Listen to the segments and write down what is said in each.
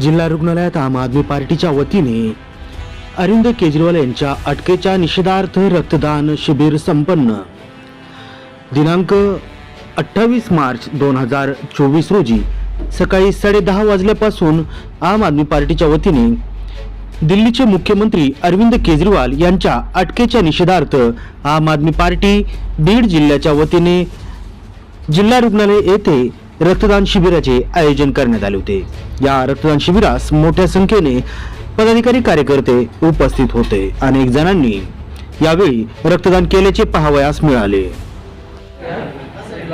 जिल्हा रुग्णालयात आम आदमी पार्टीच्या वतीने अरविंद केजरीवाल यांच्या अटकेच्या निषेधार्थ रक्तदान शिबिर संपन्न. दिनांक अठ्ठावीस मार्च दोन हजार चोवीस रोजी सकाळी साडेदहा वाजल्यापासून आम आदमी पार्टीच्या वतीने दिल्लीचे मुख्यमंत्री अरविंद केजरीवाल यांच्या अटकेच्या निषेधार्थ आम आदमी पार्टी बीड जिल्ह्याच्या वतीने जिल्हा रुग्णालय येथे रक्तदान शिबिराचे आयोजन करण्यात आले होते. या रक्तदान शिबिरास मोठ्या संख्येने पदाधिकारी कार्यकर्ते उपस्थित होते. अनेक जणांनी यावेळी रक्तदान केल्याचे पाहावयास मिळाले.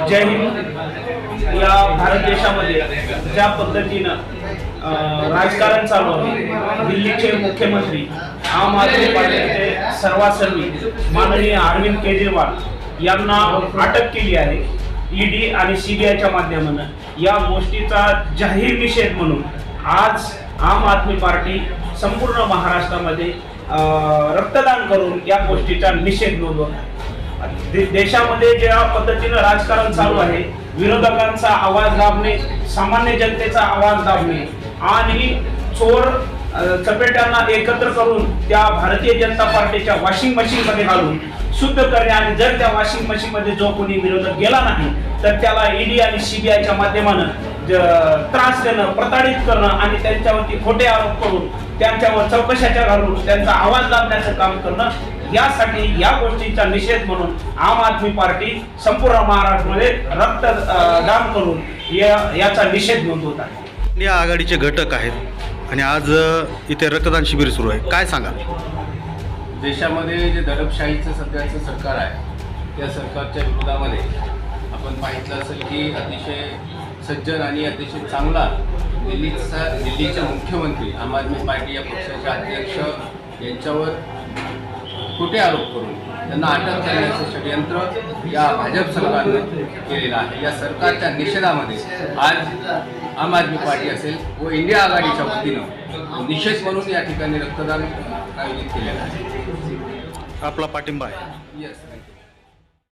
जय हिंद. या भारत देशामध्ये ज्या पद्धतीनं राजकारण चालू आहे दिल्लीचे मुख्यमंत्री आम आदमी पार्टीचे सर्वासर्वी माननीय अरविंद केजरीवाल यांना अटक केली आहे. ईडी आणि सीबीआयच्या माध्यमानं या गोष्टीचा जाहीर निषेध म्हणून आज आम आदमी पार्टी संपूर्ण महाराष्ट्रामध्ये रक्तदान करून या गोष्टीचा निषेध नोंदवत आहे. दे- देशामध्ये ज्या पद्धतीनं राजकारण चालू आहे विरोधकांचा आवाज दाबणे सामान्य जनतेचा आवाज दाबणे आणि चोर अ, चपेट्यांना एकत्र करून त्या भारतीय जनता पार्टीच्या वॉशिंग मशीन मध्ये घालून शुद्ध करणे आणि जर त्या वॉशिंग मशीन मध्ये जो कोणी विरोधक गेला नाही तर त्याला ईडी आणि सीबीआयच्या माध्यमानं त्रास देणं प्रताडित करणं आणि त्यांच्यावरती खोटे आरोप करून त्यांच्यावर चौकशाच्या घालून त्यांचा आवाज दाबण्याचं काम करणं यासाठी या गोष्टीचा निषेध म्हणून आम आदमी पार्टी संपूर्ण महाराष्ट्रामध्ये रक्त करून या- याचा निषेध नोंदवत आहे. या आघाडीचे घटक आहेत. आणि आज इथे रक्तदान शिबिर सुरू आहे. काय सांगाल देशामध्ये जे दडपशाहीचं सध्याचं सरकार आहे त्या सरकारच्या विरोधामध्ये आपण पाहिलं असेल की अतिशय सज्जन आणि अतिशय चांगला दिल्लीचा दिल्लीचे मुख्यमंत्री आम आदमी पार्टी या पक्षाचे अध्यक्ष यांच्यावर खोटे आरोप करून त्यांना अटक करण्याचं षडयंत्र या भाजप सरकारनं केलेलं आहे. या सरकारच्या निषेधामध्ये आज आम आदमी पार्टी असेल व इंडिया आघाडीच्या वतीनं निषेध म्हणून या ठिकाणी रक्तदान आयोजित केलेलं आहे. आपला पाठिंबा आहे. येस